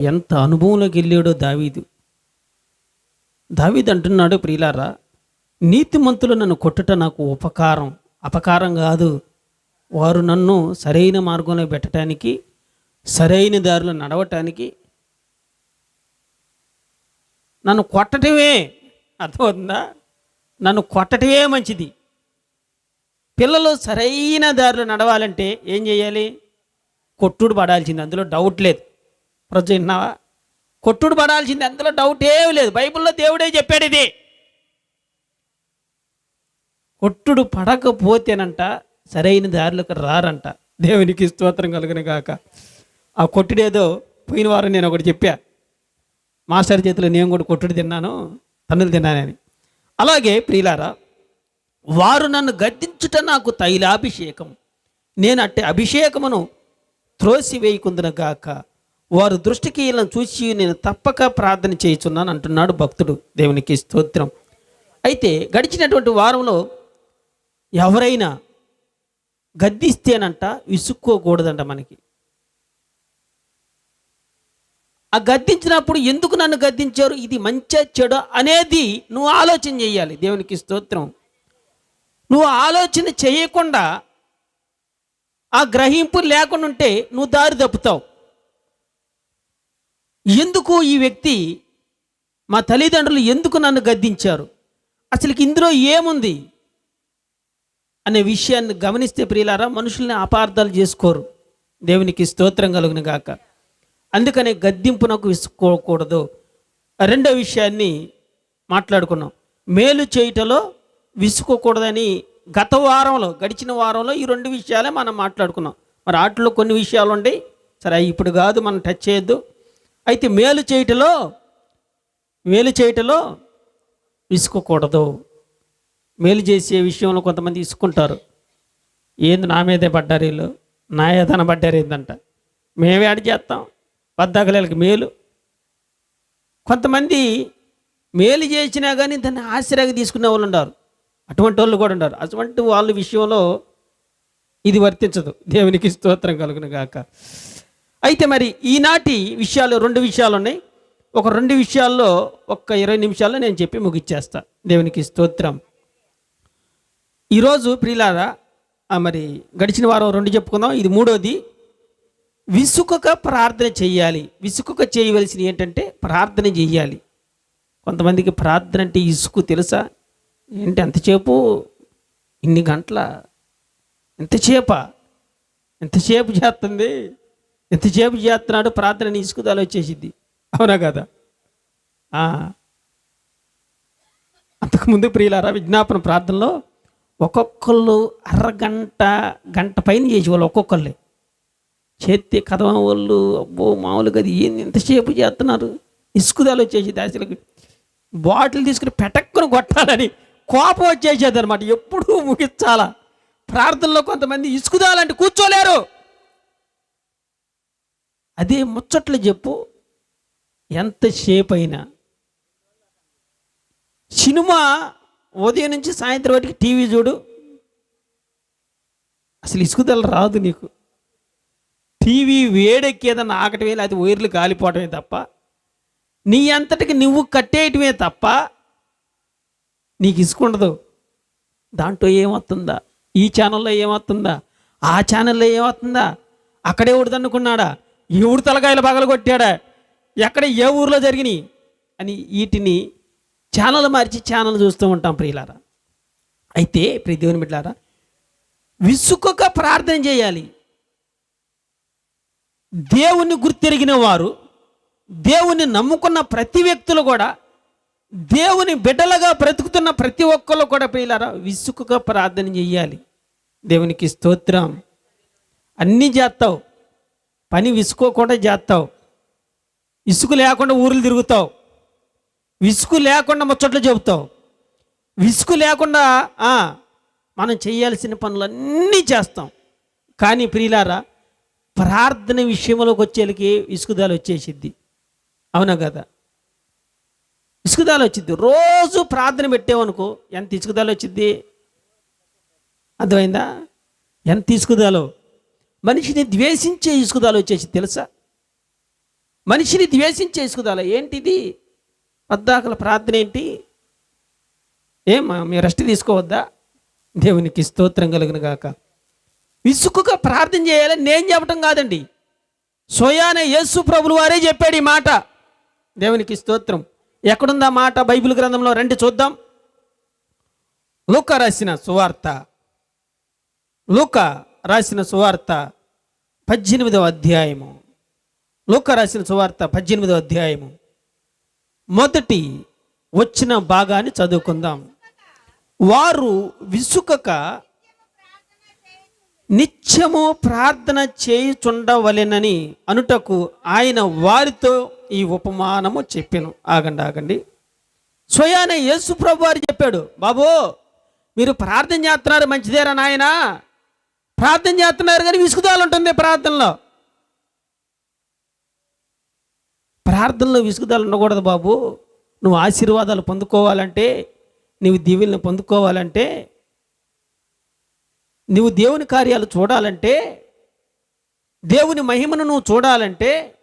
ఎంత అనుభవంలోకి వెళ్ళాడో దావీదు. దావీదు అంటున్నాడు ప్రియులారా నీతిమంతులు నన్ను కొట్టుట నాకు ఉపకారం. అపకారం కాదు. వారు నన్ను సరైన మార్గంలో పెట్టడానికి సరైన దారిలో నడవటానికి నన్ను కొట్టటమే అర్థమవుతుందా? నన్ను కొట్టటమే మంచిది. పిల్లలు సరైన దారిలో నడవాలంటే ఏం చేయాలి? కొట్టుడు పడాల్సింది. అందులో డౌట్ లేదు. ప్రజ విన్నావా? కొట్టుడు పడాల్సింది అందులో డౌట్ ఏమి లేదు. బైబిల్లో దేవుడే చెప్పాడు ఇది. కొట్టుడు పడకపోతేనంట సరైన దారిలోకి రారంట. దేవునికి స్తోత్రం కలుగును కాక ఆ కొట్టుడేదో పోయిన వారం నేను ఒకటి చెప్పా. మాస్టర్ చేతిలో నేను కూడా కొట్టుడు తిన్నాను తన్నులు తిన్నానని అలాగే ప్రియులారా వారు నన్ను గద్దించుట నాకు తైలాభిషేకం. నేను అట్టే అభిషేకమును త్రోసివేయకుందునగాక వారు దృష్టికి ఇలా చూసి నేను తప్పక ప్రార్థన చేయుచున్నాను అంటున్నాడు భక్తుడు. దేవునికి స్తోత్రం. అయితే గడిచినటువంటి వారంలో ఎవరైనా గద్దిస్తేనంట విసుక్కోకూడదంట మనకి. ఆ గద్దించినప్పుడు ఎందుకు నన్ను గద్దించారు? ఇది మంచి చెడు అనేది నువ్వు ఆలోచన చేయాలి. దేవునికి స్తోత్రం. నువ్వు ఆలోచన చేయకుండా ఆ గ్రహింపు లేకుండా ఉంటే నువ్వు దారి తప్పుతావు. ఎందుకు ఈ వ్యక్తి మా తల్లిదండ్రులు ఎందుకు నన్ను గద్దించారు? అసలుకి ఇందులో ఏముంది? అనే విషయాన్ని గమనిస్తే ప్రియులారా మనుషుల్ని అపార్థాలు చేసుకోరు. దేవునికి స్తోత్రం కలుగును గాక. అందుకనే గద్దింపునకు విసుకోకూడదు రెండో విషయాన్ని మాట్లాడుకున్నాం. మేలు చేయుటలో విసుకోకూడదని గత వారంలో గడిచిన వారంలో ఈ రెండు విషయాలే మనం మాట్లాడుకున్నాం. మరి వాటిలో కొన్ని విషయాలు ఉండి సరే ఇప్పుడు కాదు మనం టచ్ చేయొద్దు. అయితే మేలు చేయటలో మేలు చేయటలో విసుకోకూడదు మేలు చేసే విషయంలో కొంతమంది ఇసుకుంటారు. ఏంది నా మీదే పడ్డారు వీళ్ళు? నా ఏదైనా పడ్డారు ఏందంట? మేమే అడి చేస్తాం. పద్దాకలేళ్ళకి మేలు. కొంతమంది మేలు చేసినా కానీ దాన్ని ఆశ్చర్యంగా తీసుకునే వాళ్ళు ఉన్నారు అటువంటి వాళ్ళు కూడా ఉన్నారు అటువంటి వాళ్ళ విషయంలో ఇది వర్తించదు. దేవునికి స్తోత్రం కలుగును గాక. అయితే మరి ఈనాటి విషయాలు రెండు విషయాలు ఉన్నాయి. ఒక రెండు విషయాల్లో ఒక్క ఇరవై నిమిషాల్లో నేను చెప్పి ముగిచ్చేస్తా. దేవునికి స్తోత్రం. ఈరోజు ప్రిలారా మరి గడిచిన వారం రెండు చెప్పుకుందాం. ఇది మూడోది. విసుకక ప్రార్థన చేయాలి విసుకక చేయవలసినవి ఏంటంటే ప్రార్థన చేయాలి కొంతమందికి ప్రార్థన అంటే ఇసుకు తెలుసా? ఏంటి ఎంతసేపు ఇన్ని గంటల? ఎంతసేప ఎంతసేపు చేస్తుంది? ఎంతసేపు చేస్తున్నాడు ప్రార్థన ఇసుకుదాలు వచ్చేసిద్ది. అవునా కదా? అంతకుముందు ప్రియులారా విజ్ఞాపన ప్రార్థనలో ఒక్కొక్కళ్ళు అరగంట గంట పైన చేసేవాళ్ళు ఒక్కొక్కళ్ళే. చేతి కదవ వాళ్ళు అబ్బో మామూలుగా అది ఏంది ఎంతసేపు చేస్తున్నారు? ఇసుకుదాలు వచ్చేసి దాసులకు. బాటిల్ తీసుకుని పెటక్కుని కొట్టాలని కోపం వచ్చేసేది అనమాట ఎప్పుడూ ముగించాలా ప్రార్థనలో కొంతమంది ఇసుకుదాలంటే కూర్చోలేరు. అదే ముచ్చట్లు చెప్పు. ఎంతసేపు అయినా. సినిమా ఉదయం నుంచి సాయంత్రం వరకు టీవీ చూడు. అసలు ఇసుకుదల రాదు నీకు. టీవీ వేడెక్కేదన్న ఆకటమే అది వైర్లు కాలిపోవటమే తప్ప. నీ అంతటికి నువ్వు కట్టేయటమే తప్ప నీకు ఇసుకుండదు దాంట్లో ఏమవుతుందా ఈ ఛానల్లో ఏమవుతుందా ఆ ఛానల్లో ఏమవుతుందా అక్కడే ఎవడు ఈ ఊరు తలకాయలు పగలు కొట్టాడా ఎక్కడ ఏ ఊర్లో జరిగినాయి? అని వీటిని ఛానల్ మార్చి ఛానల్ చూస్తూ ఉంటాం ప్రియులారా. అయితే ప్రియ దేవుని బిడ్డారా విసుకొక ప్రార్థన చేయాలి. దేవుణ్ణి గుర్తెరిగిన వారు దేవుణ్ణి నమ్ముకున్న ప్రతి వ్యక్తులు కూడా దేవుని బిడ్డలుగా బ్రతుకుతున్న ప్రతి ఒక్కరు కూడా ప్రియులారా విసుకుగా ప్రార్థన చెయ్యాలి దేవునికి స్తోత్రం. అన్నీ చేస్తావు. పని విసుకోకుండా చేస్తావు. ఇసుకు లేకుండా ఊర్లు తిరుగుతావు. విసుగు లేకుండా ముచ్చట్లు చెబుతావు. విసుగు లేకుండా మనం చేయాల్సిన పనులన్నీ చేస్తాం. కానీ ప్రియులారా ప్రార్థన విషయంలోకి వచ్చేళ్ళకి ఇసుకుదాలు వచ్చేసిద్ది. అవునా కదా? ఇసుకుదాలు వచ్చింది రోజు ప్రార్థన పెట్టేవనుకో ఎంత ఇసుకుదాలు వచ్చింది అర్థమైందా? ఎంత ఇసుకుదాలో మనిషిని ద్వేషించే ఇసుకుదాలు వచ్చేసి తెలుసా? మనిషిని ద్వేషించే ఇసుకుదాల ఏంటిది? పద్దాకల ప్రార్థన ఏంటి? ఏమా మీరు రెస్ట్ తీసుకోవద్దా? దేవునికి స్తోత్రం కలుగును గాక. విసుకుగా ప్రార్థన చేయాలని నేను చెప్పటం కాదండి. స్వయాన యేసు ప్రభులు వారే చెప్పాడు ఈ మాట. దేవునికి స్తోత్రం. ఎక్కడుందా మాట? బైబిల్ గ్రంథంలో రండి చూద్దాం. లూక రాసిన సువార్త. లూక రాసిన సువార్త పద్దెనిమిదవ అధ్యాయము. లూక రాసిన సువార్త పద్దెనిమిదవ అధ్యాయము. మొదటి వచ్చిన భాగాన్ని చదువుకుందాం. వారు విసుకక నిత్యము ప్రార్థన చేయుచుండవలెనని అనుటకు ఆయన వారితో ఈ ఉపమానము చెప్పాను. ఆగండి ఆగండి. స్వయాన యేసు ప్రభు వారు చెప్పాడు బాబు మీరు ప్రార్థన చేస్తున్నారు మంచిదేరా నాయన. ప్రార్థన చేస్తున్నారు కానీ విసుగుదాలు ఉంటుంది ప్రార్థనలో. ప్రార్థనలో విసుగుదాలు ఉండకూడదు బాబు. నువ్వు ఆశీర్వాదాలు పొందుకోవాలంటే నీవు దీవుల్ని పొందుకోవాలంటే నువ్వు దేవుని కార్యాలు చూడాలంటే దేవుని మహిమను నువ్వు చూడాలంటే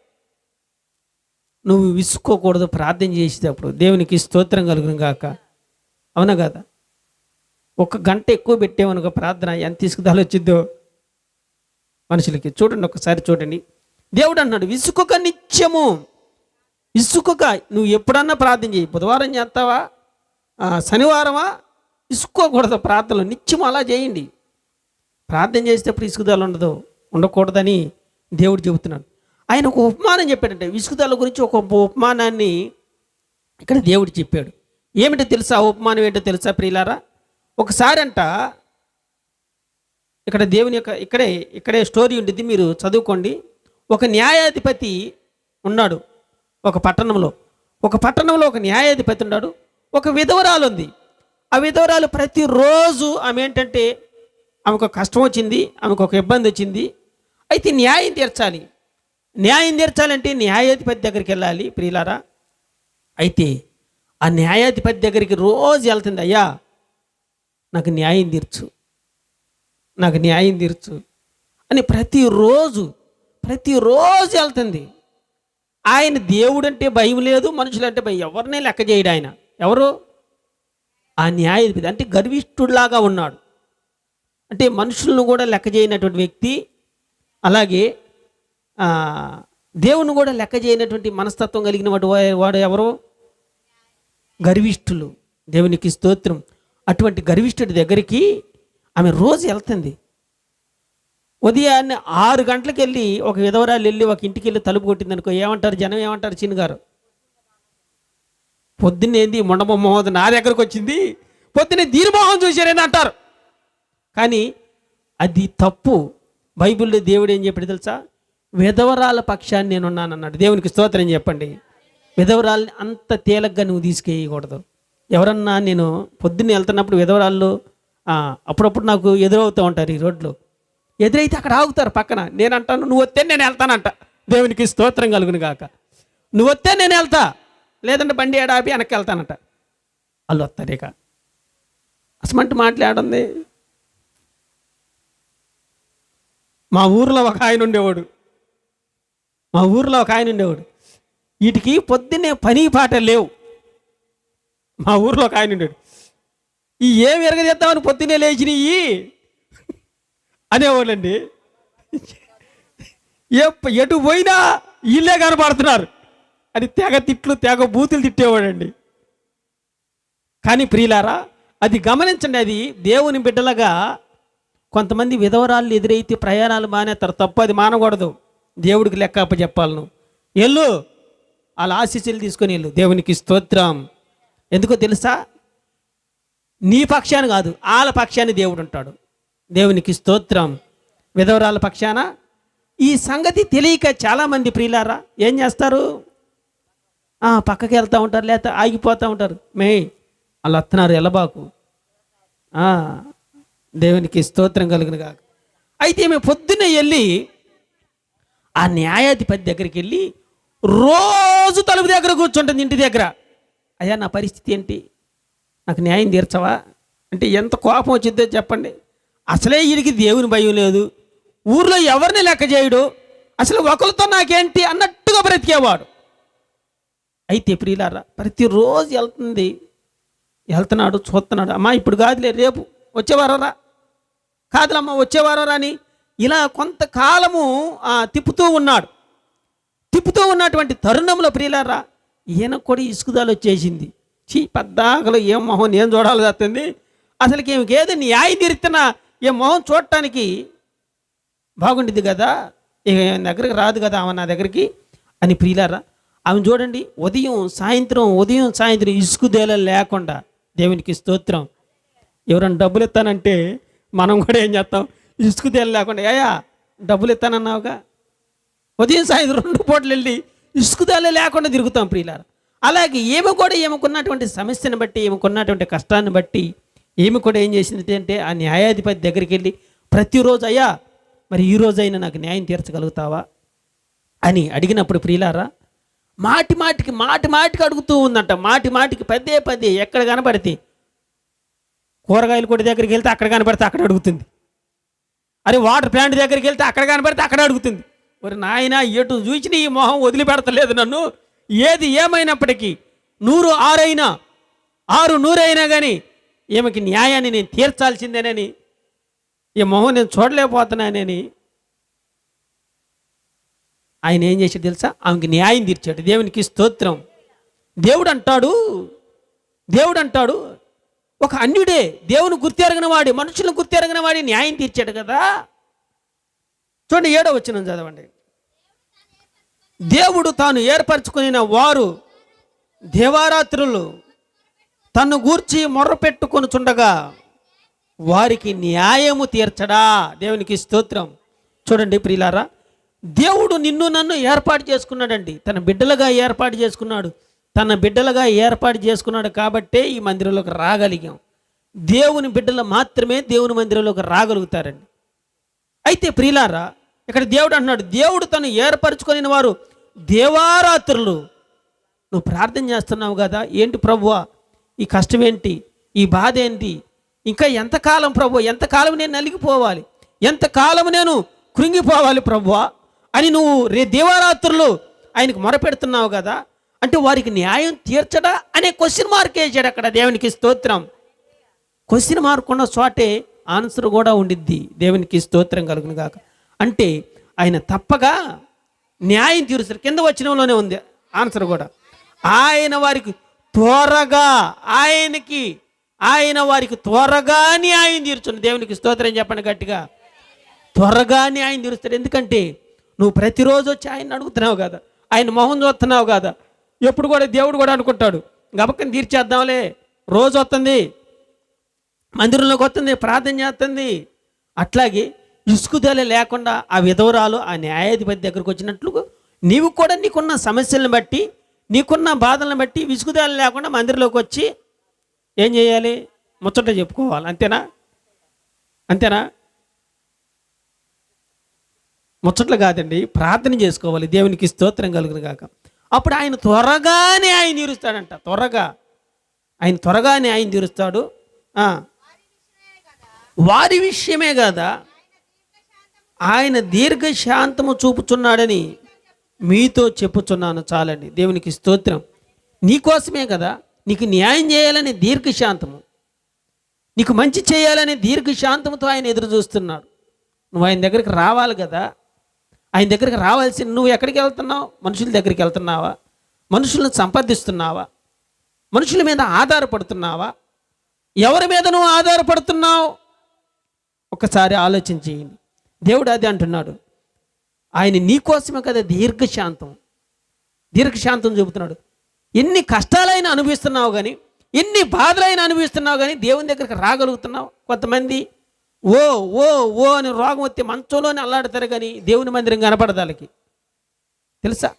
నువ్వు విసుకోకూడదు ప్రార్థన చేసేటప్పుడు. దేవునికి స్తోత్రం కలుగును గాక. అవునా కదా? ఒక గంట ఎక్కువ పెట్టేవనుకో ప్రార్థన ఎంత తీసుకుదాలో వచ్చిద్దో మనుషులకి. చూడండి ఒకసారి చూడండి. దేవుడు అన్నాడు విసుకొక నిత్యము. ఇసుకొక నువ్వు ఎప్పుడన్నా ప్రార్థన చేయి. బుధవారం చేస్తావా? శనివారమా? ఇసుకోకూడదు ప్రార్థనలు. నిత్యం అలా చేయండి. ప్రార్థన చేసేటప్పుడు ఇసుకుదాలు ఉండదు ఉండకూడదని దేవుడు చెబుతున్నాడు. ఆయన ఒక ఉపమానం చెప్పాడంటే. విసుకుదాల గురించి ఒక ఉపమానాన్ని ఇక్కడ దేవుడు చెప్పాడు. ఏమిటో తెలుసా? ఉపమానం ఏంటో తెలుసా ప్రియులారా? ఒకసారి అంట ఇక్కడ దేవుని యొక్క ఇక్కడే ఇక్కడే స్టోరీ ఉంటుంది మీరు చదువుకోండి. ఒక న్యాయాధిపతి ఉన్నాడు ఒక పట్టణంలో. ఒక పట్టణంలో ఒక న్యాయాధిపతి ఉన్నాడు ఒక విధవరాలు ఉంది. ఆ విధవరాలు ప్రతిరోజు ఆమె ఏంటంటే ఆమెకు ఒక కష్టం వచ్చింది ఆమెకు ఒక ఇబ్బంది వచ్చింది. అయితే న్యాయం తీర్చాలి. న్యాయం తీర్చాలంటే న్యాయాధిపతి దగ్గరికి వెళ్ళాలి ప్రియులారా. అయితే ఆ న్యాయాధిపతి దగ్గరికి రోజు వెళ్తుంది అయ్యా నాకు న్యాయం తీర్చు. నాకు న్యాయం తీర్చు. అని ప్రతిరోజు ప్రతిరోజు వెళ్తుంది. ఆయన దేవుడంటే భయం లేదు మనుషులంటే భయం. ఎవరినే లెక్క చేయడు ఆయన. ఎవరు? ఆ న్యాయాధిపతి అంటే గర్విష్ఠుడిలాగా ఉన్నాడు. అంటే మనుషులను కూడా లెక్క చేయనటువంటి వ్యక్తి అలాగే దేవుని కూడా లెక్క చేయనటువంటి మనస్తత్వం కలిగిన వాడు వాడు ఎవరు? గర్విష్ఠులు. దేవునికి స్తోత్రం. అటువంటి గర్విష్ఠుడి దగ్గరికి ఆమె రోజు వెళ్తుంది. ఉదయాన్నే ఆరు గంటలకు వెళ్ళి ఒక విధవరాలు వెళ్ళి ఒక ఇంటికి వెళ్ళి తలుపు కొట్టింది అనుకో ఏమంటారు జనం ఏమంటారు చిన్నగారు పొద్దున్నేంది మొండమొహమ్మద్ నా దగ్గరకు వచ్చింది పొద్దున్నే దీనిమోహం చూశారని అంటారు. కానీ అది తప్పు. బైబిల్లో దేవుడు ఏం చెప్పాడు తెలుసా? విధవరాల పక్షాన్ని నేను ఉన్నానన్నాడు దేవునికి స్తోత్రం చెప్పండి. విధవరాల్ని అంత తేలిగ్గా నువ్వు తీసుకెయ్యకూడదు. ఎవరన్నా నేను పొద్దున్నే వెళ్తున్నప్పుడు విధవరాళ్ళు అప్పుడప్పుడు నాకు ఎదురవుతూ ఉంటారు ఈ రోడ్లో. ఎదురైతే అక్కడ ఆగుతారు పక్కన. నేను అంటాను నువ్వు వస్తే నేను వెళ్తానంట. దేవునికి స్తోత్రం కలుగును కాక నువ్వు వస్తే నేను వెళ్తా. లేదంటే బండి ఏడాపి వెనక్కి వెళ్తానంట. వాళ్ళు వస్తారు ఇక. అసమంటి మాట్లాడుంది మా ఊర్లో ఒక ఆయన ఉండేవాడు. మా ఊర్లో ఒక ఆయన ఉండేవాడు. వీటికి పొద్దున్నే పని పాట లేవు. మా ఊర్లో ఒక ఆయన ఉండేవాడు ఈ ఏం ఎరగజేద్దామని పొద్దున్నే లేచినవి అనేవాళ్ళండి. ఎటు పోయినా వీళ్ళే కనపడుతున్నారు. అని తెగ తిట్లు తెగ బూతులు తిట్టేవాడండి కానీ ప్రియులారా అది గమనించండి అది దేవుని బిడ్డలుగా కొంతమంది విధవరాళ్ళు ఎదురైతే ప్రయాణాలు మానేస్తారు. తప్పు అది మానకూడదు. దేవుడికి లెక్క అప్పచెప్పాలను. నువ్వు వెళ్ళు వాళ్ళ ఆశీస్సులు తీసుకొని వెళ్ళు దేవునికి స్తోత్రం. ఎందుకో తెలుసా? నీ పక్షాన్ని కాదు వాళ్ళ పక్షాన్ని దేవుడు ఉంటాడు దేవునికి స్తోత్రం. విధవరాల పక్షాన? ఈ సంగతి తెలియక చాలామంది ప్రియులారా ఏం చేస్తారు? పక్కకి వెళ్తూ ఉంటారు లేకపోతే ఆగిపోతూ ఉంటారు. మే వాళ్ళు వస్తున్నారు ఎల్లబాకు. దేవునికి స్తోత్రం కలుగును కాక అయితే మేము పొద్దున్నే వెళ్ళి ఆ న్యాయాధిపతి దగ్గరికి వెళ్ళి రోజు తలుపు దగ్గర కూర్చుంటుంది ఇంటి దగ్గర. అయ్యా నా పరిస్థితి ఏంటి? నాకు న్యాయం తీర్చవా? అంటే ఎంత కోపం వచ్చిందో చెప్పండి. అసలే వీడికి దేవుని భయం లేదు. ఊర్లో ఎవరిని లెక్క చేయడు? అసలు ఒకరితో నాకేంటి అన్నట్టుగా బ్రతికేవాడు. అయితే ప్రియులారా ప్రతిరోజు వెళ్తుంది. వెళ్తున్నాడు చూస్తున్నాడు. అమ్మా ఇప్పుడు కాదులే రేపు వచ్చేవారా కాదులమ్మా వచ్చేవారా అని ఇలా కొంతకాలము ఆ, తిప్పుతూ ఉన్నాడు. తిప్పుతూ ఉన్నటువంటి తరుణంలో ప్రియులారా ఈయన కూడా ఇసుకుదాలు వచ్చేసింది. చీ పెద్దాకలు ఏం మొహం నేను చూడాలి తప్పింది అసలుకి ఏమి ఏదో న్యాయ తీరుతున్న ఈ మొహం చూడటానికి బాగుండిద్ది కదా. ఇక దగ్గరికి రాదు కదా ఆమె నా దగ్గరికి అని ప్రియులారా ఆమె చూడండి. ఉదయం సాయంత్రం ఉదయం సాయంత్రం ఇసుకుదేల లేకుండా దేవునికి స్తోత్రం. ఎవరైనా డబ్బులు ఇస్తానంటే మనం కూడా ఏం చేస్తాం? ఇసుకుదేల లేకుండా అయ్యా డబ్బులు ఇస్తానన్నావుగా. ఉదయం సాయంత్రం రెండు పూటలు వెళ్ళి ఇసుకుదాలే లేకుండా తిరుగుతాం ప్రియులారా. అలాగే ఈమె కూడా ఈమెకున్నటువంటి సమస్యను బట్టి ఈమెకున్నటువంటి కష్టాన్ని బట్టి ఈమె కూడా ఏం చేసింది అంటే ఆ న్యాయాధిపతి దగ్గరికి వెళ్ళి ప్రతిరోజు అయ్యా మరి ఈ రోజైనా నాకు న్యాయం తీర్చగలుగుతావా? అని అడిగినప్పుడు ప్రియులారా మాటి మాటికి మాటి మాటికి అడుగుతూ ఉందంట. మాటి మాటికి పదే పదే ఎక్కడ కనపడితే కూరగాయలు కొట్టి దగ్గరికి వెళ్తే అక్కడ కనపడితే అక్కడ అడుగుతుంది. అరే వాటర్ ప్లాంట్ దగ్గరికి వెళ్తే అక్కడ కనపడితే అక్కడ అడుగుతుంది. మరి నాయన ఎటు చూసిన ఈ మొహం వదిలిపెడతలేదు నన్ను. ఏది ఏమైనప్పటికీ నూరు ఆరైనా ఆరు నూరైనా కానీ ఈమెకి న్యాయాన్ని నేను తీర్చాల్సిందేనని ఈ మొహం నేను చూడలేకపోతున్నానని ఆయన ఏం చేశాడు తెలుసా? ఆమెకి న్యాయం తీర్చాడు. దేవునికి స్తోత్రం. దేవుడు అంటాడు దేవుడు అంటాడు ఒక అన్యుడే దేవుని గుర్తెరగిన వాడి మనుషులను గుర్తెరగిన వాడి న్యాయం తీర్చాడు కదా. చూడండి ఏడో వచ్చిన చదవండి. దేవుడు తాను ఏర్పరచుకుని వారు దేవారాత్రులు తన్ను గూర్చి మొర్రపెట్టుకొనుచుండగా వారికి న్యాయము తీర్చడా. దేవునికి స్తోత్రం. చూడండి ప్రియులారా దేవుడు నిన్ను నన్ను ఏర్పాటు చేసుకున్నాడండి. తన బిడ్డలుగా ఏర్పాటు చేసుకున్నాడు. తన బిడ్డలుగా ఏర్పాటు చేసుకున్నాడు కాబట్టే ఈ మందిరంలోకి రాగలిగాం. దేవుని బిడ్డలు మాత్రమే దేవుని మందిరంలోకి రాగలుగుతారండి. అయితే ప్రియులారా ఇక్కడ దేవుడు అంటున్నాడు దేవుడు తను ఏర్పరచుకొని వారు దేవారాత్రులు. నువ్వు ప్రార్థన చేస్తున్నావు కదా? ఏంటి ప్రభువా? ఈ కష్టం ఏంటి? ఈ బాధ ఏంటి? ఇంకా ఎంతకాలం ప్రభు ఎంతకాలం నేను నలిగిపోవాలి? ఎంతకాలం నేను కృంగిపోవాలి ప్రభువా? అని నువ్వు రే దేవారాత్రులు ఆయనకు మొరపెడుతున్నావు కదా? అంటే వారికి న్యాయం తీర్చడా? అనే క్వశ్చన్ మార్క్ వేసాడు అక్కడ దేవునికి స్తోత్రం. క్వశ్చన్ మార్క్ ఉన్న చోటే ఆన్సర్ కూడా ఉండిద్ది. దేవునికి స్తోత్రం కలుగును గాక. అంటే ఆయన తప్పగా న్యాయం తీరుస్తారు. కింద వచ్చినంలోనే ఉంది ఆన్సర్ కూడా. ఆయన వారికి త్వరగా ఆయనకి ఆయన వారికి త్వరగా న్యాయం తీర్చుంది దేవునికి స్తోత్రం చెప్పండి గట్టిగా. త్వరగా న్యాయం తీరుస్తాడు ఎందుకంటే నువ్వు ప్రతిరోజు వచ్చి ఆయన అడుగుతున్నావు కదా. ఆయన మొహం చూస్తున్నావు కదా. ఎప్పుడు కూడా దేవుడు కూడా అనుకుంటాడు. గబకని తీర్చేద్దాంలే. రోజు వస్తుంది. మందిరంలోకి వస్తుంది ప్రార్థన చేస్తుంది. అట్లాగే ఇసుకుదల లేకుండా ఆ విధవరాలు ఆ న్యాయాధిపతి దగ్గరకు వచ్చినట్లు నీవు కూడా నీకున్న సమస్యలను బట్టి నీకున్న బాధలను బట్టి విసుగుదల లేకుండా మందిరంలోకి వచ్చి ఏం చేయాలి? ముచ్చట చెప్పుకోవాలి. అంతేనా? అంతేనా? ముచ్చట్లు కాదండి ప్రార్థన చేసుకోవాలి. దేవునికి స్తోత్రం కలుగును కాక అప్పుడు ఆయన త్వరగానే ఆయన తీరుస్తాడంట. త్వరగా. ఆయన త్వరగానే ఆయన తీరుస్తాడు. వారి విషయమే కదా? ఆయన దీర్ఘశాంతము చూపుచున్నాడని మీతో చెప్పుచున్నాను చాలండి. దేవునికి స్తోత్రం. నీకోసమే కదా? నీకు న్యాయం చేయాలని దీర్ఘశాంతము. నీకు మంచి చేయాలని దీర్ఘశాంతముతో ఆయన ఎదురు చూస్తున్నాడు. నువ్వు ఆయన దగ్గరికి రావాలి కదా? ఆయన దగ్గరికి రావాల్సింది నువ్వు ఎక్కడికి వెళ్తున్నావు? మనుషుల దగ్గరికి వెళ్తున్నావా? మనుషులను సంపాదిస్తున్నావా? మనుషుల మీద ఆధారపడుతున్నావా? ఎవరి మీద నువ్వు ఆధారపడుతున్నావు? ఒకసారి ఆలోచన చేయండి. దేవుడు అది అంటున్నాడు. ఆయన నీకోసమే కదా దీర్ఘశాంతం. దీర్ఘశాంతం చూపుతున్నాడు ఎన్ని కష్టాలైనా అనుభవిస్తున్నావు కానీ ఎన్ని బాధలైనా అనుభవిస్తున్నావు కానీ దేవుని దగ్గరికి రాగలుగుతున్నావు? కొంతమంది ఓ ఓ ఓ అని రోగం వస్తే మంచంలోనే అల్లాడతారు కానీ దేవుని మందిరం కనపడదాలకి. తెలుసా?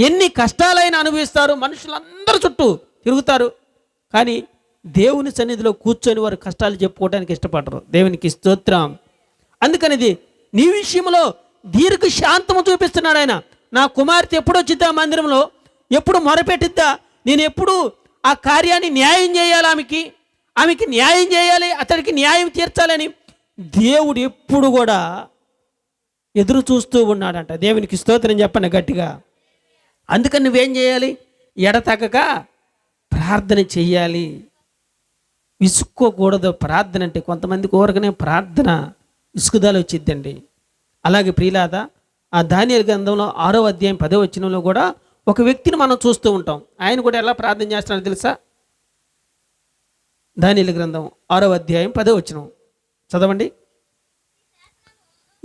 ఎన్ని కష్టాలైనా అనుభవిస్తారు మనుషులందరూ చుట్టూ తిరుగుతారు. కానీ దేవుని సన్నిధిలో కూర్చొని వారు కష్టాలు చెప్పుకోవడానికి ఇష్టపడరు. దేవునికి స్తోత్రం. అందుకనిది నీ విషయంలో దీర్ఘ శాంతము చూపిస్తున్నాడు ఆయన. నా కుమార్తె ఎప్పుడు వచ్చిద్దా మందిరంలో ఎప్పుడు మొరపెట్టిద్దా? నేను ఎప్పుడు ఆ కార్యాన్ని న్యాయం చేయాలి ఆమెకి? ఆమెకి న్యాయం చేయాలి అతడికి న్యాయం తీర్చాలని దేవుడు ఎప్పుడు కూడా ఎదురు చూస్తూ ఉన్నాడంట. దేవునికి స్తోత్రం చెప్పండి గట్టిగా. అందుకని నువ్వేం చేయాలి? ఎడతగక ప్రార్థన చెయ్యాలి. విసుక్కోకూడదు ప్రార్థన అంటే కొంతమంది కోరకనే ప్రార్థన విసుగుదల వచ్చిద్దండి. అలాగే ప్రియులాద ఆ ధాన్యాల గ్రంథంలో ఆరో అధ్యాయం పదో వచ్చినంలో కూడా ఒక వ్యక్తిని మనం చూస్తూ ఉంటాం. ఆయన కూడా ఎలా ప్రార్థన చేస్తున్నాడో తెలుసా? ధాన్యాల గ్రంథం ఆరో అధ్యాయం పదో వచ్చినం చదవండి.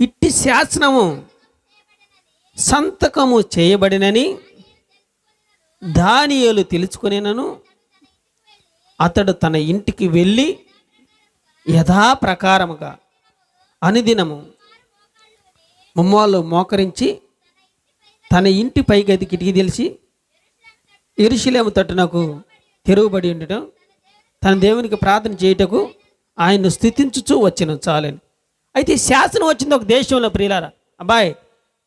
ఇట్టి శాసనము సంతకము చేయబడినని దానియలు తెలుసుకునేనను అతడు తన ఇంటికి వెళ్ళి యథాప్రకారముగా అనుదినము ముమ్మాళ్ళు మోకరించి తన ఇంటి పైగది కిటికీ తెలిసి ఇరుషులేము తట్టునకు తెరుగుబడి ఉండటం తన దేవునికి ప్రార్థన చేయుటకు ఆయన్ను స్థుతించుచూ వచ్చిన చాలని. అయితే శాసనం వచ్చింది ఒక దేశంలో ప్రియులారా. అబ్బాయి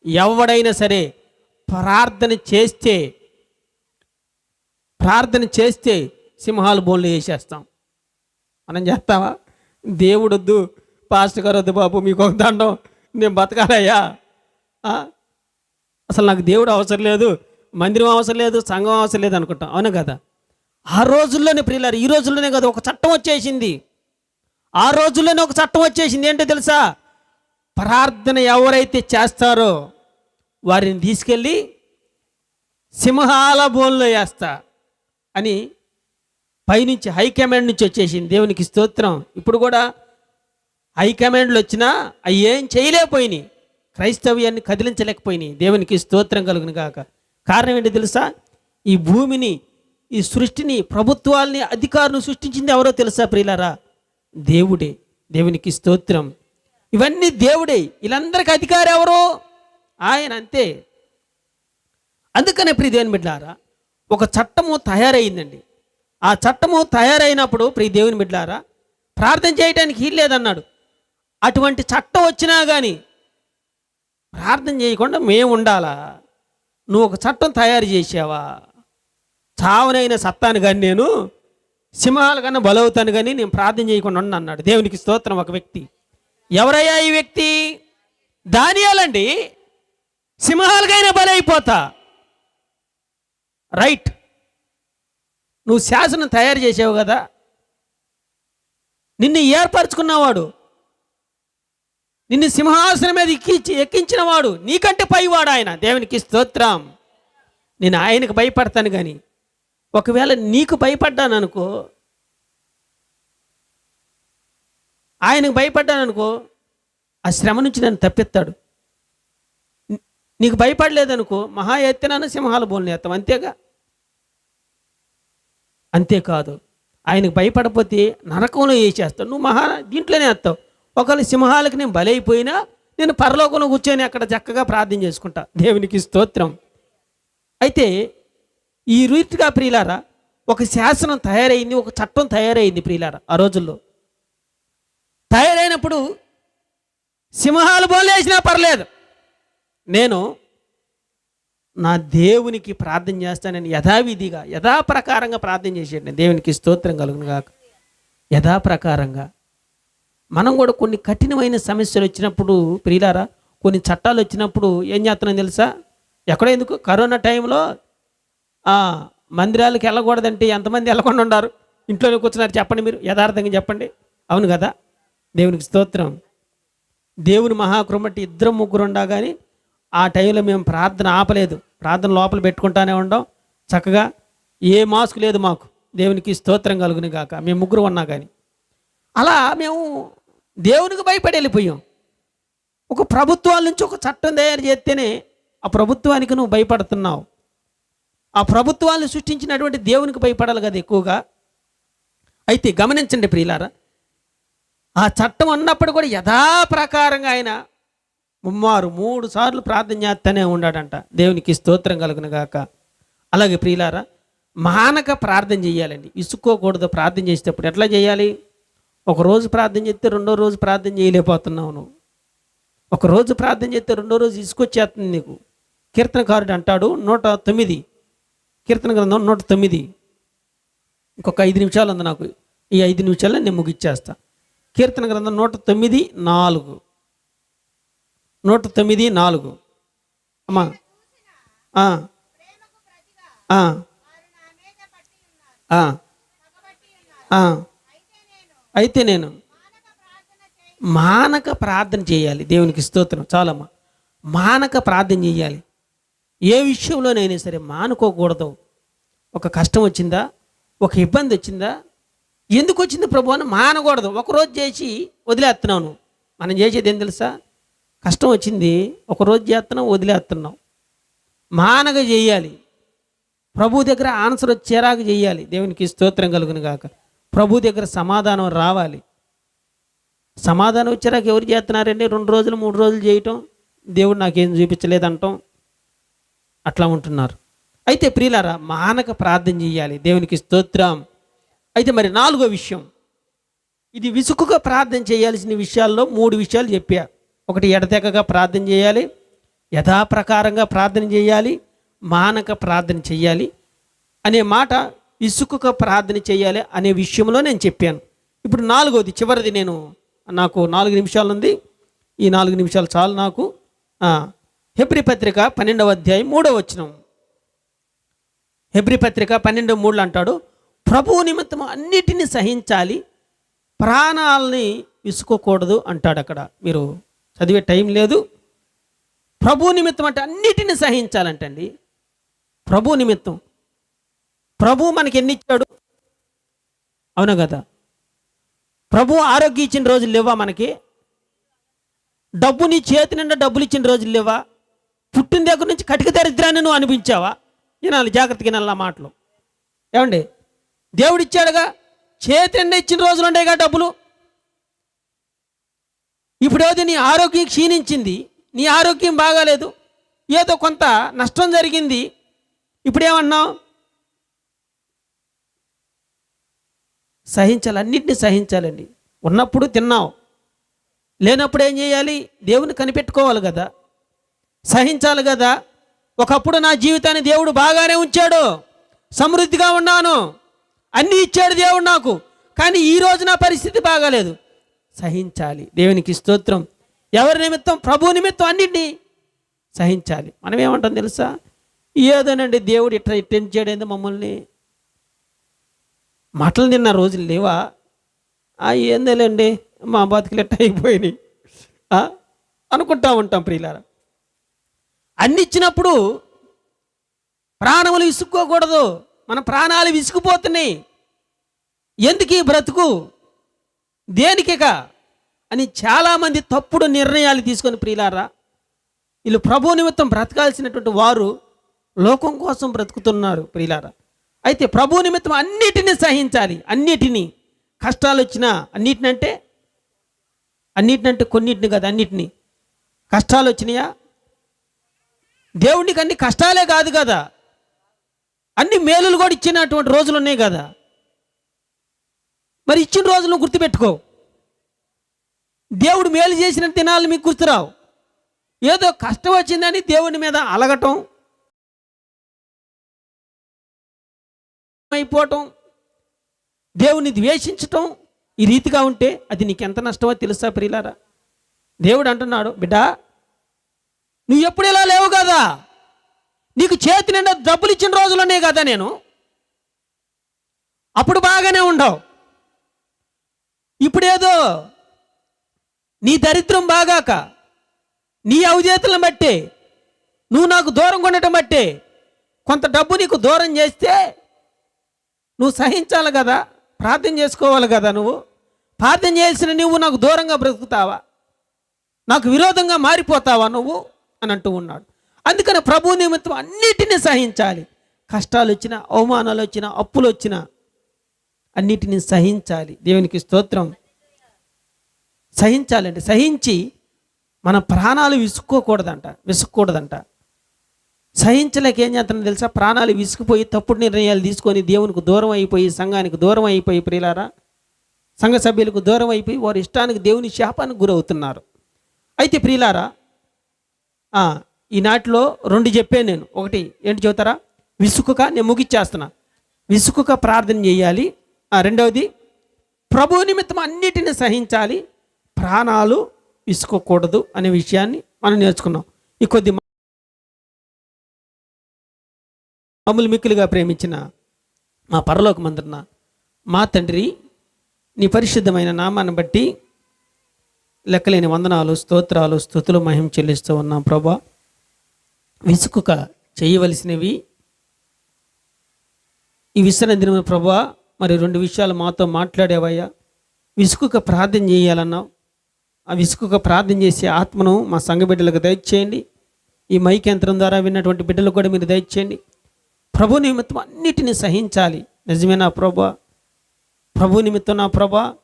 ఎవడైనా సరే ప్రార్థన చేస్తే ప్రార్థన చేస్తే సింహాలు బోన్లు వేసేస్తాం మనం చేస్తావా? దేవుడొద్దు పాస్టర్ గారు వద్దు బాబు మీకు ఒక దండం నేను బతకాలయ్యా. అసలు నాకు దేవుడు అవసరం లేదు మందిరం అవసరం లేదు సంఘం అవసరం లేదు అనుకుంటాం. అవును కదా? ఆ రోజుల్లోనే ప్రియులారు ఈ రోజుల్లోనే కదా ఒక చట్టం వచ్చేసింది. ఆ రోజుల్లోనే ఒక చట్టం వచ్చేసింది. ఏంటో తెలుసా? ప్రార్థన ఎవరైతే చేస్తారో వారిని తీసుకెళ్ళి సింహాల బోన్లో వేస్తా అని పైనుంచి హైకమాండ్ నుంచి వచ్చేసింది. దేవునికి స్తోత్రం. ఇప్పుడు కూడా హైకమాండ్లు వచ్చినా అవి ఏం చేయలేకపోయినాయి. క్రైస్తవ్యాన్ని కదిలించలేకపోయినాయి. దేవునికి స్తోత్రం కలుగును కాక కారణం ఏంటి తెలుసా? ఈ భూమిని ఈ సృష్టిని ప్రభుత్వాల్ని అధికారులు సృష్టించింది ఎవరో తెలుసా ప్రియులారా? దేవుడే. దేవునికి స్తోత్రం. ఇవన్నీ దేవుడే. వీళ్ళందరికీ అధికారి ఎవరు? ఆయన అంతే. అందుకనే ప్రియ దేవుని బిడ్డారా ఒక చట్టము తయారైందండి. ఆ చట్టము తయారైనప్పుడు ప్రియ దేవుని బిడ్డారా ప్రార్థన చేయటానికి వీల్లేదన్నాడు అటువంటి చట్టం వచ్చినా కానీ ప్రార్థన చేయకుండా మేము ఉండాలా? నువ్వు ఒక చట్టం తయారు చేసావా చావనైన సత్తాను కానీ నేను సింహాల కన్నా బలవుతాను కానీ నేను ప్రార్థన చేయకుండా ఉన్నా అన్నాడు. దేవునికి స్తోత్రం ఒక వ్యక్తి. ఎవరయ్యా ఈ వ్యక్తి? దానియాలండి. సింహాలకైనా బలైపోతా. రైట్. నువ్వు శాసనం తయారు చేసావు కదా. నిన్ను ఏర్పరచుకున్నవాడు. నిన్ను సింహాసనం మీద ఎక్కించి ఎక్కించినవాడు నీకంటే పైవాడు ఆయన. దేవునికి స్తోత్రం. నేను ఆయనకు భయపడతాను కానీ ఒకవేళ నీకు భయపడ్డాను అనుకో ఆయనకు భయపడ్డాను అనుకో ఆ శ్రమ నుంచి నన్ను తప్పిస్తాడు. నీకు భయపడలేదనుకో మహా ఎత్తినాను సింహాల బోల్ని ఎత్తాం అంతేగా? అంతేకాదు. ఆయనకు భయపడపోతే నరకంలో వేసేస్తావు నువ్వు మహా దీంట్లోనే వేస్తావు ఒకవేళ సింహాలకు నేను బలైపోయినా నేను పరలోకంలో కూర్చొని అక్కడ చక్కగా ప్రార్థన చేసుకుంటా. దేవునికి స్తోత్రం. అయితే ఈ రీతిగా ప్రియులారా ఒక శాసనం తయారైంది ఒక చట్టం తయారైంది ప్రియులారా ఆ రోజుల్లో. తయారైనప్పుడు సింహాలు బోలేసినా పర్లేదు. నేను నా దేవునికి ప్రార్థన చేస్తానని యథావిధిగా యథాప్రకారంగా ప్రార్థన చేసేయండి. నేను దేవునికి స్తోత్రం కలుగును కాక యథాప్రకారంగా. మనం కూడా కొన్ని కఠినమైన సమస్యలు వచ్చినప్పుడు ప్రియులారా కొన్ని చట్టాలు వచ్చినప్పుడు ఏం చేస్తున్నాం తెలుసా? ఎక్కడో ఎందుకు? కరోనా టైంలో మందిరాలకు వెళ్ళకూడదంటే ఎంతమంది వెళ్ళకుండా ఉన్నారు? ఇంట్లోనే కూర్చున్నారు. చెప్పండి మీరు. యథార్థంగా చెప్పండి. అవును కదా? దేవునికి స్తోత్రం. దేవుని మహాకృమటి ఇద్దరు ముగ్గురు ఉండా కానీ ఆ టైంలో మేము ప్రార్థన ఆపలేదు. ప్రార్థన లోపల పెట్టుకుంటానే ఉండం. చక్కగా ఏ మాస్క్ లేదు మాకు. దేవునికి స్తోత్రం కలుగుని కాక మేము ముగ్గురు ఉన్నా కానీ అలా మేము దేవునికి భయపడి వెళ్ళిపోయాం. ఒక ప్రభుత్వాల నుంచి ఒక చట్టం తయారు చేస్తేనే ఆ ప్రభుత్వానికి నువ్వు భయపడుతున్నావు. ఆ ప్రభుత్వాలను సృష్టించినటువంటి దేవునికి భయపడాలి కదా ఎక్కువగా. అయితే గమనించండి ప్రియులారా ఆ చట్టం అన్నప్పుడు కూడా యథాప్రకారంగా ఆయన ముమ్మారు మూడు సార్లు ప్రార్థన చేస్తూనే ఉన్నాడంట దేవునికి స్తోత్రం కలుగును గాక. అలాగే ప్రియులారా మానక ప్రార్థన చేయాలండి. విసుక్కోకూడదు ప్రార్థన చేసేటప్పుడు. ఎట్లా చేయాలి? ఒక రోజు ప్రార్థన చేస్తే రెండో రోజు ప్రార్థన చేయలేకపోతున్నావు నువ్వు. ఒక రోజు ప్రార్థన చేస్తే రెండో రోజు ఇసుకొచ్చేస్తుంది నీకు. కీర్తనకారుడు అంటాడు నూట తొమ్మిది. కీర్తన గ్రంథం నూట తొమ్మిది. ఇంకొక ఐదు నిమిషాలు ఉంది నాకు. ఈ ఐదు నిమిషాల్లో నేను ముగిచ్చేస్తా. కీర్తన గ్రంథం నూట తొమ్మిది నాలుగు. నూట తొమ్మిది నాలుగు. అమ్మా. అయితే నేను మానక ప్రార్థన చేయాలి. దేవునికి స్తోత్రం. చాలమ్మా. మానక ప్రార్థన చేయాలి. ఏ విషయంలోనైనా సరే మానుకోకూడదు. ఒక కష్టం వచ్చిందా? ఒక ఇబ్బంది వచ్చిందా? ఎందుకు వచ్చింది ప్రభు అని మానకూడదు. ఒకరోజు చేసి వదిలేస్తున్నావు మనం చేసేది ఏం తెలుసా? కష్టం వచ్చింది ఒకరోజు చేస్తున్నాం వదిలేస్తున్నాం. మానగా చేయాలి. ప్రభు దగ్గర ఆన్సర్ వచ్చేరాగా చేయాలి. దేవునికి స్తోత్రం కలుగును కాక ప్రభు దగ్గర సమాధానం రావాలి. సమాధానం వచ్చేరాక ఎవరు చేస్తున్నారండి? రెండు రోజులు మూడు రోజులు చేయటం దేవుడు నాకేం చూపించలేదంటాం. అట్లా ఉంటున్నారు. అయితే ప్రియులారా మానక ప్రార్థన చేయాలి. దేవునికి స్తోత్రం. అయితే మరి నాలుగో విషయం. ఇది విసుకుగా ప్రార్థన చేయాల్సిన విషయాల్లో మూడు విషయాలు చెప్పారు ఒకటి ఎడతెగగా ప్రార్థన చేయాలి యథాప్రకారంగా ప్రార్థన చేయాలి మానక ప్రార్థన చేయాలి అనే మాట విసుకుగా ప్రార్థన చేయాలి అనే విషయంలో నేను చెప్పాను. ఇప్పుడు నాలుగోది చివరిది నేను నాకు నాలుగు నిమిషాలు ఉంది ఈ నాలుగు నిమిషాలు చాలు నాకు. హెబ్రి పత్రిక పన్నెండవ అధ్యాయం మూడవ వచనం. హెబ్రి పత్రిక పన్నెండు మూడులు అంటాడు ప్రభువు నిమిత్తం అన్నిటినీ సహించాలి ప్రాణాలని విసుకోకూడదు అంటాడు అక్కడ. మీరు చదివే టైం లేదు. ప్రభు నిమిత్తం అంటే అన్నిటిని సహించాలంటండి. ప్రభు నిమిత్తం. ప్రభు మనకి ఎన్ని ఇచ్చాడు అవునా కదా? ప్రభు ఆరోగ్యం ఇచ్చిన రోజులు లేవా మనకి? డబ్బు నీ చేతి నిండా డబ్బులు ఇచ్చిన రోజులు లేవా? పుట్టిన దగ్గర నుంచి కటిక దరిద్రాన్ని నువ్వు అనిపించావా వినాలి జాగ్రత్తగా వినాలి మాటలు. ఏమండి? దేవుడిచ్చాడుగా చేతి నిండా ఇచ్చిన రోజులు ఉండేగా డబ్బులు? ఇప్పుడేది నీ ఆరోగ్యం క్షీణించింది నీ ఆరోగ్యం బాగాలేదు ఏదో కొంత నష్టం జరిగింది. ఇప్పుడేమన్నావు? సహించాలి అన్నింటినీ సహించాలండి. ఉన్నప్పుడు తిన్నావు. లేనప్పుడు ఏం చేయాలి? దేవుని కనిపెట్టుకోవాలి కదా. సహించాలి కదా. ఒకప్పుడు నా జీవితాన్ని దేవుడు బాగానే ఉంచాడు. సమృద్ధిగా ఉన్నాను. అన్నీ ఇచ్చాడు దేవుడు నాకు. కానీ ఈ రోజు నా పరిస్థితి బాగాలేదు. సహించాలి. దేవునికి స్తోత్రం. ఎవరి నిమిత్తం? ప్రభు నిమిత్తం అన్నింటినీ సహించాలి. మనం ఏమంటాం తెలుసా? ఏదోనండి దేవుడు ఇట్లా ఇట్టించాడేంది మమ్మల్ని. మటలు తిన్న రోజులు లేవా? ఆ ఏందేలేండి? మా బతుకులు ఎట్ట అయిపోయినాయి? అనుకుంటా ఉంటాం ప్రియులార. అన్ని ఇచ్చినప్పుడు ప్రాణములు విసుక్కోకూడదు మన ప్రాణాలు విసుకుపోతున్నాయి. ఎందుకు ఈ బ్రతుకు? దేనికిక అని చాలామంది తప్పుడు నిర్ణయాలు తీసుకొని ప్రియులారా వీళ్ళు ప్రభు నిమిత్తం బ్రతకాల్సినటువంటి వారు లోకం కోసం బ్రతుకుతున్నారు ప్రియులారా. అయితే ప్రభు నిమిత్తం అన్నిటినీ సహించాలి. అన్నిటినీ కష్టాలు వచ్చినా అన్నిటినంటే అన్నిటినంటే కొన్నిటిని కాదు అన్నిటినీ. కష్టాలు వచ్చినాయా? దేవునికి అన్ని కష్టాలే కాదు కదా. అన్ని మేలులు కూడా ఇచ్చినటువంటి రోజులు ఉన్నాయి కదా. మరి ఇచ్చిన రోజులు గుర్తుపెట్టుకో. దేవుడు మేలు చేసిన దినాలు మీకు గుర్తురావు. ఏదో కష్టం వచ్చిందని దేవుని మీద అలగటం అయిపోవటం దేవుని ద్వేషించటం ఈ రీతిగా ఉంటే అది నీకెంత నష్టమో తెలుసా ప్రియులారా? దేవుడు అంటున్నాడు బిడ్డా నువ్వు ఎప్పుడు ఇలా లేవు కదా? నీకు చేతి నిండా డబ్బులు ఇచ్చిన రోజులునే కదా నేను. అప్పుడు బాగానే ఉండవు. ఇప్పుడేదో నీ దరిద్రం బాగాక నీ అవజేతలను బట్టి నువ్వు నాకు దూరం ఉండటం బట్టి కొంత డబ్బు నీకు దూరం చేస్తే నువ్వు సహించాలి కదా ప్రార్థన చేసుకోవాలి కదా నువ్వు? ప్రార్థన చేసిన నువ్వు నాకు దూరంగా బ్రతుకుతావా? నాకు విరోధంగా మారిపోతావా నువ్వు? అని అంటూ ఉన్నాడు. అందుకని ప్రభు నిమిత్తం అన్నిటినీ సహించాలి. కష్టాలు వచ్చినా అవమానాలు వచ్చినా అప్పులు వచ్చినా అన్నిటిని సహించాలి. దేవునికి స్తోత్రం. సహించాలండి సహించి మన ప్రాణాలు విసుక్కోకూడదంట విసుక్కూడదంట సహించలేక ఏం చేస్తానో తెలుసా? ప్రాణాలు విసుకుపోయి తప్పుడు నిర్ణయాలు తీసుకొని దేవునికి దూరం అయిపోయి సంఘానికి దూరం అయిపోయి ప్రియులారా సంఘ సభ్యులకు దూరం అయిపోయి వారి ఇష్టానికి దేవుని శాపానికి గురవుతున్నారు. అయితే ప్రియులారా ఈనాటిలో రెండు చెప్పాను నేను. ఒకటి ఏంటి చెబుతారా? విసుకుక నేను ముగిచ్చేస్తున్నా విసుకుక ప్రార్థన చేయాలి. రెండవది ప్రభు నిమిత్తం అన్నిటిని సహించాలి ప్రాణాలు విసుకోకూడదు అనే విషయాన్ని మనం నేర్చుకున్నాం. ఈ కొద్ది మమ్మల్ని మిక్కులుగా ప్రేమించిన మా పరలోక పరలోకమందున్న మా తండ్రి నీ పరిశుద్ధమైన నామాన్ని బట్టి లెక్కలేని వందనాలు స్తోత్రాలు స్థుతులు మహిమ చెల్లిస్తూ ఉన్నాం ప్రభా. విసుకుక చేయవలసినవి ఈ విశ్రాంతి దినమున ప్రభా మరి రెండు విషయాలు మాతో మాట్లాడేవయ్యా? విసుకుక ప్రార్థన చేయాలన్నావు. ఆ విసుకుక ప్రార్థన చేసే ఆత్మను మా సంఘ బిడ్డలకు దయచేయండి. ఈ మైక్ యంత్రం ద్వారా విన్నటువంటి బిడ్డలు కూడా మీరు దయచేయండి. ప్రభు నిమిత్తం అన్నిటిని సహించాలి. నిజమేనా ప్రభా? ప్రభు నిమిత్తం నా ప్రభా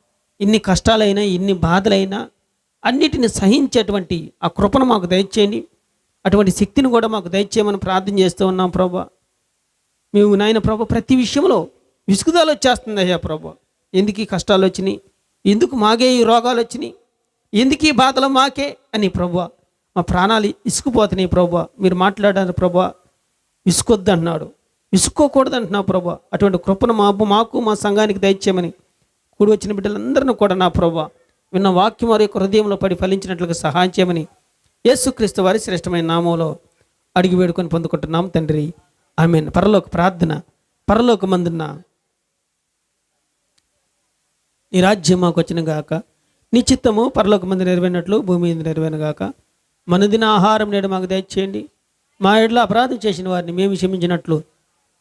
ఇన్ని కష్టాలైనా ఇన్ని బాధలైనా అన్నిటిని సహించేటువంటి ఆ కృపను మాకు దయచేయండి. అటువంటి శక్తిని కూడా మాకు దయచేయమని ప్రార్థన చేస్తూ ఉన్నాం ప్రభా. మేము నాయన ప్రభా ప్రతి విషయంలో విసుగుదల వచ్చేస్తుంది అయ్యా ప్రభా. ఎందుకు ఈ కష్టాలు వచ్చినాయి? ఎందుకు మాకే ఈ రోగాలు వచ్చినాయి? ఎందుకు ఈ బాధలు మాకే? అని ప్రభా మా ప్రాణాలు ఇసుకుపోతున్నాయి ప్రభా. మీరు మాట్లాడారు ప్రభా విసుకొద్దు అంటున్నాడు విసుక్కోకూడదు అంటున్నావు ప్రభా. అటువంటి కృపను మా మాకు మా సంఘానికి దయచేయమని కూడి వచ్చిన బిడ్డలందరినీ కూడా నా ప్రభా విన్న వాక్యం వారి యొక్క హృదయంలో పడి ఫలించినట్లుగా సహాయం చేయమని యేసుక్రీస్తు వారి శ్రేష్టమైన నామంలో అడిగి వేడుకొని పొందుకుంటున్నాం తండ్రి. ఆమె పరలోక ప్రార్థన పరలోక మందున్న నీ రాజ్యం మాకు వచ్చిన గాక. నీ చిత్తము పరలోక మంది నెరవేరినట్లు భూమి మీద నెరవేరిన గాక. మనదిన ఆహారం నేడు మాకు దయచేయండి. మా ఎడ్ల అపరాధం చేసిన వారిని మేము క్షమించినట్లు.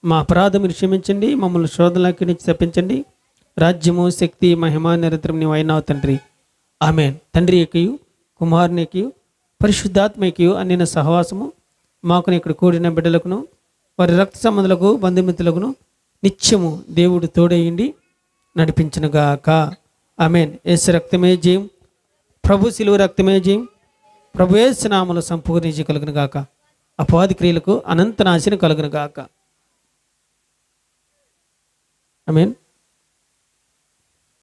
మా అపరాధం మీరు క్షమించండి. మమ్మల్ని శోధనలకి నుంచి తప్పించండి. రాజ్యము శక్తి మహిమ నిరంతరం నీవు అయినావు తండ్రి. ఆమె తండ్రి ఎక్కయు కుమారుని ఎక్కయు పరిశుద్ధాత్మ ఎక్కయు అన్నిన సహవాసము మాకుని ఇక్కడ కూడిన బిడ్డలకును వారి రక్త సంబంధులకు బంధుమిత్రులకును నిత్యము దేవుడు తోడేయండి. నడిపించనుగాక. ఆమెన్. ఏసు రక్తమే జయం ప్రభు శిలువ రక్తమే జయం ప్రభు యేసు నామములో సంపూర్ణ కలుగును గాక అపవాది క్రియలకు అనంత నాశనం కలుగునుగాక. గాక ఆమెన్.